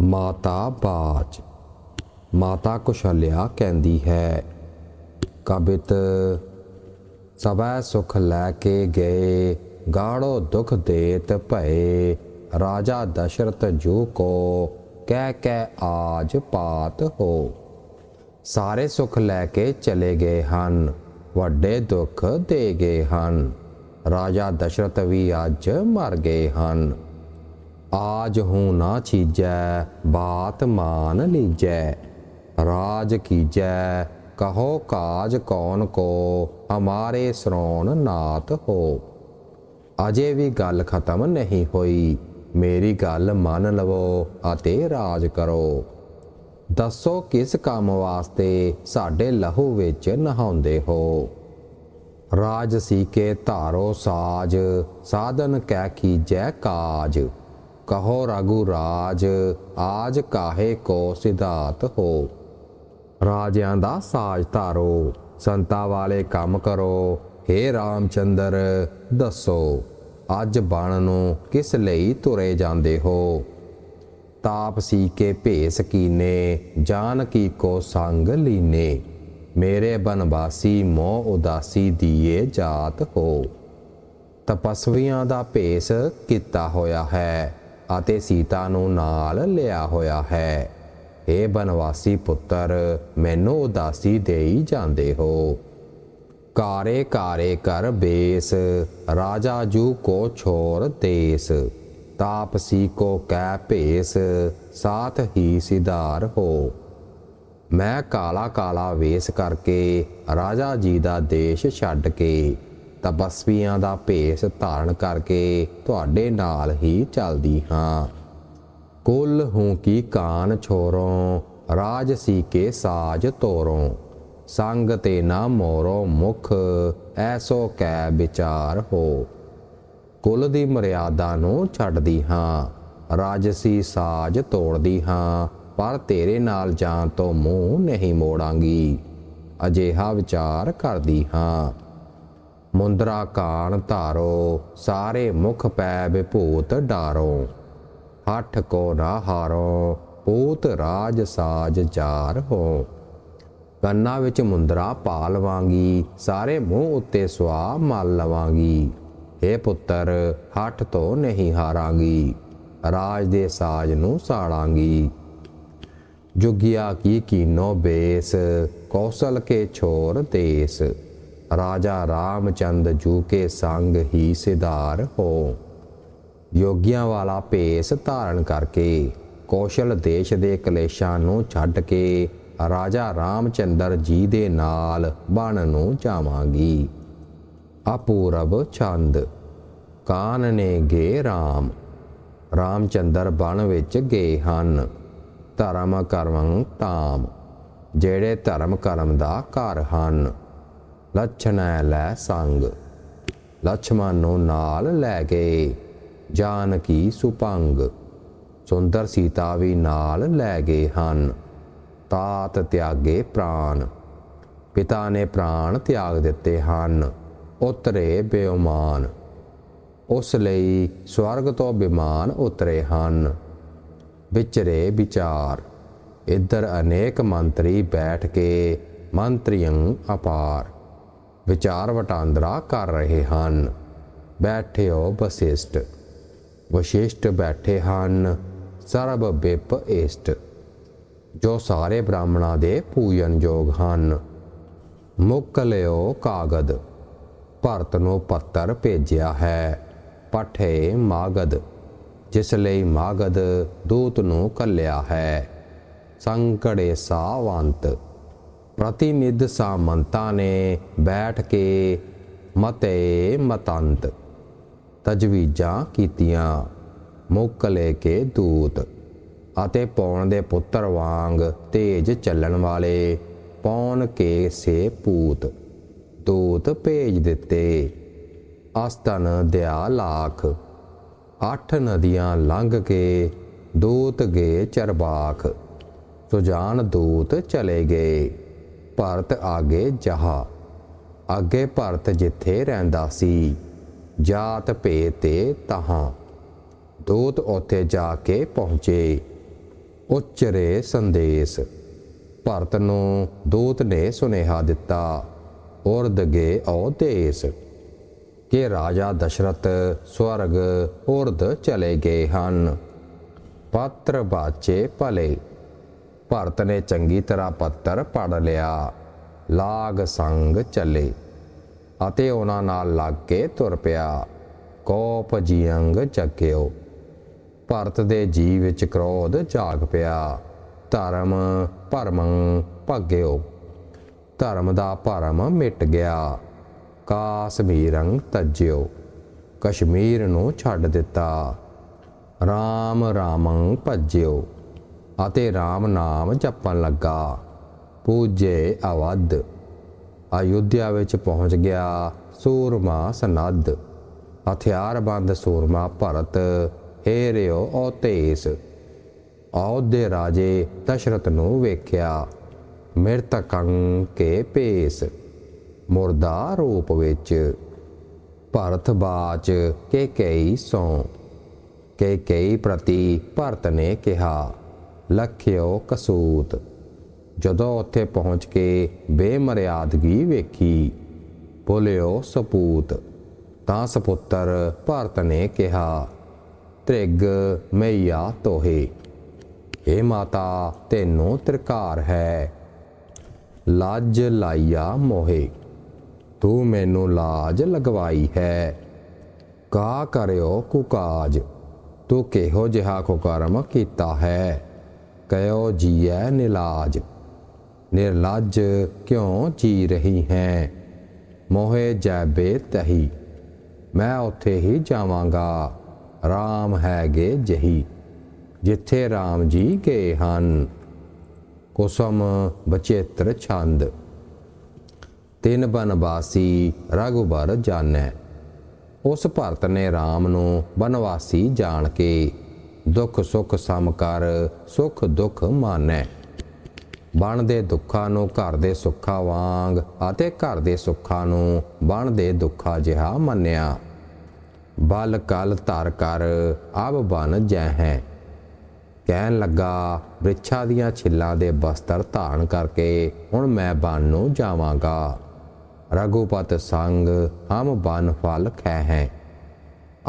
ਮਾਤਾ ਬਾਜ ਮਾਤਾ ਕੁਸ਼ਲਿਆ ਕਹਿੰਦੀ ਹੈ, ਕਬਿਤ ਸਭੈ ਸੁਖ ਲੈ ਕੇ ਗਏ, ਗਾੜੋ ਦੁਖ ਦੇਤ ਭਏ, ਰਾਜਾ ਦਸ਼ਰਥ ਜੂ ਕੋ ਕਹਿ ਕਹਿ ਆਜ ਪਾਤ ਹੋ। ਸਾਰੇ ਸੁਖ ਲੈ ਕੇ ਚਲੇ ਗਏ ਹਨ, ਵੱਡੇ ਦੁੱਖ ਦੇ ਗਏ ਹਨ। ਰਾਜਾ ਦਸ਼ਰਥ ਵੀ ਅੱਜ ਮਰ ਗਏ ਹਨ। ਆਜ ਹੂੰ ਨਾ ਚੀਜੈ, ਬਾਤ ਮਾਨ ਲੀਜੈ। ਰਾਜ ਕੀਜੈ, ਕਹੋ ਕਾਜ ਕੌਣ ਕੋ, ਹਮਾਰੇ ਸ਼ਰੋਣ ਨਾਤ ਹੋ। ਅਜੇ ਵੀ ਗੱਲ ਖਤਮ ਨਹੀਂ ਹੋਈ, ਮੇਰੀ ਗੱਲ ਮੰਨ ਲਵੋ ਅਤੇ ਰਾਜ ਕਰੋ। ਦੱਸੋ ਕਿਸ ਕੰਮ ਵਾਸਤੇ ਸਾਡੇ ਲਹੂ ਵਿੱਚ ਨਹਾਉਂਦੇ ਹੋ? ਰਾਜ ਸੀ ਕੇ ਧਾਰੋ ਸਾਜ, ਸਾਧਨ ਕਹਿ ਕੀਜੈ ਕਾਜ। ਕਹੋ ਰਘੂ ਰਾਜ, ਆਜ ਕਾਹੇ ਕੋ ਸਿਧਾਤ ਹੋ। ਰਾਜਿਆਂ ਦਾ ਸਾਜ ਧਾਰੋ, ਸੰਤਾ ਵਾਲੇ ਕੰਮ ਕਰੋ। हे ਰਾਮਚੰਦਰ, ਦੱਸੋ, ਅੱਜ ਬਣ ਨੂੰ ਕਿਸ ਲਈ ਤੁਰੇ ਜਾਂਦੇ ਹੋ? ਤਾਪ ਸੀ ਕੇ ਭੇਸ ਕੀਨੇ, ਜਾਨ ਕੀ ਕੋ ਸੰਗ ਲੀਨੇ। ਮੇਰੇ ਬਨਵਾਸੀ ਮੋਹ ਉਦਾਸੀ ਦੀਏ ਜਾਤ ਹੋ। ਤਪਸਵੀਆਂ ਦਾ ਭੇਸ ਕੀਤਾ ਹੋਇਆ ਹੈ। ਅਤੇ ਸੀਤਾ ਨੂੰ ਨਾਲ ਲਿਆ ਹੋਇਆ ਹੈ। ਏ ਬਨਵਾਸੀ ਪੁੱਤਰ, ਮੈਨੂੰ ਉਦਾਸੀ ਦੇਈ ਜਾਂਦੇ ਹੋ। ਕਾਰੇ ਕਾਰੇ ਕਰ ਬੇਸ, ਰਾਜਾ ਜੂ ਕੋ ਛੋਰ ਤੇਸ ਤਾਪਸੀ ਕੋ ਕਹਿ ਭੇਸ, ਸਾਥ ਹੀ ਸਿਧਾਰ ਹੋ। ਮੈਂ ਕਾਲਾ ਕਾਲਾ ਵੇਸ ਕਰਕੇ ਰਾਜਾ ਜੀ ਦਾ ਦੇਸ਼ ਛੱਡ ਕੇ ਤਪਸਵੀਆਂ ਦਾ ਭੇਸ ਧਾਰਨ ਕਰਕੇ ਤੁਹਾਡੇ ਨਾਲ ਹੀ ਚੱਲਦੀ ਹਾਂ। ਕੁਲ ਹੂੰ ਕੀ ਕਾਨ ਛੋਰੋਂ, ਰਾਜ ਸੀ ਕੇ ਸਾਜ ਤੋਰੋਂ। ਸੰਗ ਤੇ ਨਾ ਮੋਰੋ ਮੁਖ, ਐਸੋ ਕੈ ਵਿਚਾਰ ਹੋ। ਕੁਲ ਦੀ ਮਰਿਆਦਾ ਨੂੰ ਛੱਡਦੀ ਹਾਂ ਰਾਜਸੀ ਸਾਜ ਤੋੜਦੀ ਹਾਂ, ਪਰ ਤੇਰੇ ਨਾਲ ਜਾਣ ਤੋਂ ਮੂੰਹ ਨਹੀਂ ਮੋੜਾਂਗੀ। ਅਜਿਹਾ ਵਿਚਾਰ ਕਰਦੀ ਹਾਂ। ਮੁੰਦਰਾ ਕਾਣ ਧਾਰੋ, ਸਾਰੇ ਮੁਖ ਪੈ ਵਿਭੂਤ ਡਾਰੋ। ਹੱਠ ਕੋ ਨਾ ਹਾਰੋ, ਪੂਤ ਰਾਜ ਸਾਜ ਜਾਰ ਹੋ। ਕੰਨਾਂ ਵਿੱਚ ਮੁੰਦਰਾ ਪਾ ਲਵਾਂਗੀ ਸਾਰੇ ਮੂੰਹ ਉੱਤੇ ਸਵਾ ਮਲ ਲਵਾਂਗੀ। ਏ ਪੁੱਤਰ, ਹੱਠ ਤੋਂ ਨਹੀਂ ਹਾਰਾਂਗੀ, ਰਾਜ ਦੇ ਸਾਜ ਨੂੰ ਸਾੜਾਂਗੀ। ਜੁਗਿਆ ਕੀ ਕੀਨੋ ਬੇਸ, ਕੌਸਲ ਕੇ ਛੋਰ ਤੇਸ ਰਾਜਾ ਰਾਮਚੰਦ ਜੂ ਕੇ ਸੰਗ ਹੀ ਸਿਧਾਰ ਹੋ। ਯੋਗੀਆਂ ਵਾਲਾ ਭੇਸ ਧਾਰਨ ਕਰਕੇ ਕੌਸ਼ਲ ਦੇਸ਼ ਦੇ ਕਲੇਸ਼ਾਂ ਨੂੰ ਛੱਡ ਕੇ ਰਾਜਾ ਰਾਮਚੰਦਰ ਜੀ ਦੇ ਨਾਲ ਬਣ ਨੂੰ ਜਾਵਾਂਗੀ। ਅਪੂਰਬ ਚੰਦ ਕਾਨ ਨੇ ਗੇ ਰਾਮ। ਰਾਮਚੰਦਰ ਬਣ ਵਿੱਚ ਗਏ ਹਨ। ਧਰਮ ਕਰਮੰ ਤਾਮ ਜਿਹੜੇ ਧਰਮ ਕਰਮ ਦਾ ਘਰ ਹਨ। ਲਛਣੈ ਲੈ ਸੰਗ। ਲਛਮਨ ਨੂੰ ਨਾਲ ਲੈ ਗਏ ਜਾਨਕੀ ਸੁਪੰਗ ਸੁੰਦਰ ਸੀਤਾ ਵੀ ਨਾਲ ਲੈ ਗਏ ਹਨ। ਤਾਤ ਤਿਆਗੇ ਪ੍ਰਾਨ। ਪਿਤਾ ਨੇ ਪ੍ਰਾਣ ਤਿਆਗ ਦਿੱਤੇ ਹਨ। ਉਤਰੇ ਬੇਉਮਾਨ। ਉਸ ਲਈ ਸਵਰਗ ਤੋਂ ਬਿਮਾਨ ਉਤਰੇ ਹਨ। ਵਿਚਰੇ ਵਿਚਾਰ। ਇੱਧਰ ਅਨੇਕ ਮੰਤਰੀ ਬੈਠ ਕੇ ਮੰਤਰੀਆਂ ਅਪਾਰ। ਵਿਚਾਰ ਵਟਾਂਦਰਾ ਕਰ ਰਹੇ ਹਨ। ਬੈਠਿਓ ਵਸਿਸ਼ਟ, ਵਸ਼ਿਸ਼ਟ ਬੈਠੇ ਹਨ, ਸਰਬ ਬਿਪ ਇਸ਼ਟ ਜੋ ਸਾਰੇ ਬ੍ਰਾਹਮਣਾਂ ਦੇ ਪੂਜਨ ਯੋਗ ਹਨ। ਮੁੱਕ ਲਿਓ ਕਾਗਦ, ਭਰਤ ਨੂੰ ਪੱਤਰ ਭੇਜਿਆ ਹੈ, ਪਠੇ ਮਾਗਦ, ਜਿਸ ਲਈ ਮਾਗਦ ਦੂਤ ਨੂੰ ਕੱਲਿਆ ਹੈ। ਸੰਕੜੇ ਸਾਵੰਤ ਪ੍ਰਤੀਨਿਧ ਸਾਮੰਤਾ ਨੇ ਬੈਠ ਕੇ ਮਤੇ ਮਤੰਤ ਤਜਵੀਜ਼ਾਂ ਕੀਤੀਆਂ, ਮੁੱਕ ਲੈ ਕੇ ਦੂਤ ਅਤੇ ਪੌਣ ਦੇ ਪੁੱਤਰ ਵਾਂਗ ਤੇਜ ਚੱਲਣ ਵਾਲੇ ਪੌਣ ਕੇ ਸੇ ਪੂਤ ਦੂਤ ਭੇਜ ਦਿੱਤੇ। ਅਸਤਨ ਦਿਆ ਲਾਖ, ਅੱਠ ਨਦੀਆਂ ਲੰਘ ਕੇ ਦੂਤ ਗਏ ਚਰਬਾਖ। ਸੁਜਾਨ ਦੂਤ ਚਲੇ ਗਏ। ਭਾਰਤ ਆਗੇ ਜਹਾ। ਅੱਗੇ ਭਾਰਤ ਜਿੱਥੇ ਰਹਿੰਦਾ ਸੀ, ਜਾਤ ਭੇ ਤੇ ਤਹਾਂ। ਦੂਤ ਉੱਥੇ ਜਾ ਕੇ ਪਹੁੰਚੇ। ਉਚਰੇ ਸੰਦੇਸ਼। ਭਰਤ ਨੂੰ ਦੂਤ ਨੇ ਸੁਨੇਹਾ ਦਿੱਤਾ, ਉਰਦ ਗੇ ਦੇਸ਼ ਕਿ ਰਾਜਾ ਦਸ਼ਰਥ ਸਵਰਗ ਉਰਦ ਚਲੇ ਗਏ ਹਨ। ਪਾਤਰ ਬਾਚੇ ਭਲੇ। ਭਰਤ ਨੇ ਚੰਗੀ ਤਰ੍ਹਾਂ ਪੱਤਰ ਪੜ ਲਿਆ। ਲਾਗ ਸੰਗ ਚੱਲੇ ਅਤੇ ਉਹਨਾਂ ਨਾਲ ਲੱਗ ਕੇ ਤੁਰ ਪਿਆ। ਕੋਪ ਜੀਅੰਗ ਜਗਿਓ ਭਰਤ ਦੇ ਜੀ ਵਿੱਚ ਕ੍ਰੋਧ ਜਾਗ ਪਿਆ। ਧਰਮ ਭਰਮੰ ਭਗਿਓ। ਧਰਮ ਦਾ ਭਰਮ ਮਿਟ ਗਿਆ। ਕਾਸ਼ਮੀਰੰ ਤਜਿਓ। ਕਸ਼ਮੀਰ ਨੂੰ ਛੱਡ ਦਿੱਤਾ। RAM ਰਾਮੰ ਭਜਿਓ। ਅਤੇ RAM ਨਾਮ ਜਪਣ ਲੱਗਾ। ਪੂਜੇ ਅਵਧ। ਅਯੁੱਧਿਆ ਵਿੱਚ ਪਹੁੰਚ ਗਿਆ ਸੂਰਮਾ ਸਨੱਧ। ਹਥਿਆਰਬੰਦ ਸੂਰਮਾ ਭਰਤ ਹੇਰਿਓ ਔਤੇਸ। ਔਦੇ ਰਾਜੇ ਦਸ਼ਰਥ ਨੂੰ ਵੇਖਿਆ, ਮਿਰਤਕੰ ਕੇ ਪੇਸ, ਮੁਰਦਾ ਰੂਪ ਵਿੱਚ। ਭਰਤ ਬਾਚ ਕੇ ਕਈ ਸੋ, ਕੇ ਕਈ ਪ੍ਰਤੀ ਭਰਤ ਨੇ ਕਿਹਾ ਲਖਿਓ ਕਸੂਤ। ਜਦੋਂ ਉੱਥੇ ਪਹੁੰਚ ਕੇ ਬੇਮਰਿਆਦਗੀ ਵੇਖੀ, ਬੋਲਿਓ, ਸਪੂਤ। ਤਾਂ ਸਪੁੱਤਰ ਭਰਤ ਨੇ ਕਿਹਾ, ਤ੍ਰਿਗ ਮਈਆ ਤੋਹੇ। ਏ ਮਾਤਾ, ਤੈਨੂੰ ਤ੍ਰਿਕਾਰ ਹੈ। ਲਾਜ ਲਾਈਆ ਮੋਹੇ। ਤੂੰ ਮੈਨੂੰ ਲਾਜ ਲਗਵਾਈ ਹੈ। ਕਾ ਕਰਿਓ ਕੁਕਾਜ। ਤੂੰ ਕਿਹੋ ਜਿਹਾ ਕੁਕਰਮ ਕੀਤਾ ਹੈ? ਕਯੋ ਜੀਐ ਨਿਲਾਜ। ਨਿਰਲਜ ਕਿਉਂ ਜੀ ਰਹੀ ਹੈ? ਮੋਹੇ ਜੈਬੇ ਤਹੀ, ਮੈਂ ਉੱਥੇ ਹੀ ਜਾਵਾਂਗਾ। RAM ਹੈਗੇ ਜਹੀ, ਜਿੱਥੇ RAM ਜੀ ਗਏ ਹਨ। ਕੁਸਮ ਬਚੇਤਰ ਛੰਦ, ਤਿੰਨ ਬਨਵਾਸੀ ਰਘੁਬਰ ਜਾਣੈ। ਉਸ ਭਰਤ ਨੇ RAM ਨੂੰ ਬਨਵਾਸੀ ਜਾਣ ਕੇ ਦੁੱਖ ਸੁੱਖ ਸਮ ਕਰ, ਸੁਖ ਦੁੱਖ ਮਾਨੈ। ਬਣ ਦੇ ਦੁੱਖਾਂ ਨੂੰ ਘਰ ਦੇ ਸੁੱਖਾਂ ਵਾਂਗ ਅਤੇ ਘਰ ਦੇ ਸੁੱਖਾਂ ਨੂੰ ਬਣ ਦੇ ਦੁੱਖਾਂ ਜਿਹਾ ਮੰਨਿਆ। ਬਲ ਕਲ ਧਰ ਕਰ, ਅਬ ਬਨ ਜੈ ਹੈ ਕਹਿਣ ਲੱਗਾ, ਬ੍ਰਿਛਾ ਦੀਆਂ ਛਿੱਲਾਂ ਦੇ ਬਸਤਰ ਧਾਰਨ ਕਰਕੇ ਹੁਣ ਮੈਂ ਬਨ ਨੂੰ ਜਾਵਾਂਗਾ। ਰਘੁਪਤ ਸੰਗ, ਹਮ ਬਨ ਫਲ ਖੈ ਹੈ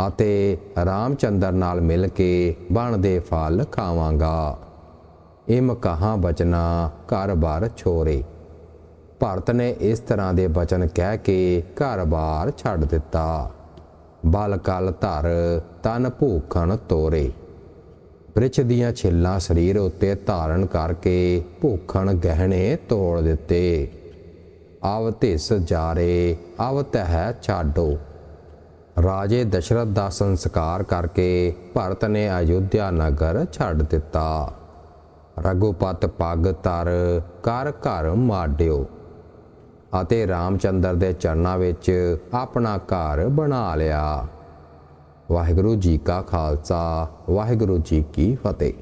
ਅਤੇ ਰਾਮਚੰਦਰ ਨਾਲ ਮਿਲ ਕੇ ਬਣ ਦੇ ਫਲ ਖਾਵਾਂਗਾ। ਇਮ ਕਹਾ ਬਚਨਾ ਘਰ-ਬਾਰ ਛੋਰੇ। ਭਰਤ ਨੇ ਇਸ ਤਰ੍ਹਾਂ ਦੇ ਬਚਨ ਕਹਿ ਕੇ ਘਰ-ਬਾਰ ਛੱਡ ਦਿੱਤਾ। ਬਲ ਕਲ ਧਰ ਤਨ ਭੂਖਣ ਤੋਰੇ। ਬ੍ਰਿਛ ਦੀਆਂ ਛਿੱਲਾਂ ਸਰੀਰ ਉੱਤੇ ਧਾਰਨ ਕਰਕੇ ਭੂਖਣ ਗਹਿਣੇ ਤੋੜ ਦਿੱਤੇ। ਅਵ ਧਿਸ ਜਾਰੇ, ਅਵ ਤਹਿ ਛਾਡੋ। ਰਾਜੇ ਦਸ਼ਰਥ ਦਾ ਸੰਸਕਾਰ ਕਰਕੇ ਭਰਤ ਨੇ ਅਯੁੱਧਿਆ ਨਗਰ ਛੱਡ ਦਿੱਤਾ। ਰਘੁਪਤ ਪੱਗ ਤਰ ਕਰ ਘਰ ਮਾਡਿਓ ਅਤੇ ਰਾਮਚੰਦਰ ਦੇ ਚਰਨਾਂ ਵਿੱਚ ਆਪਣਾ ਘਰ ਬਣਾ ਲਿਆ। ਵਾਹਿਗੁਰੂ ਜੀ ਕਾ ਖਾਲਸਾ, ਵਾਹਿਗੁਰੂ ਜੀ ਕੀ ਫਤਿਹ।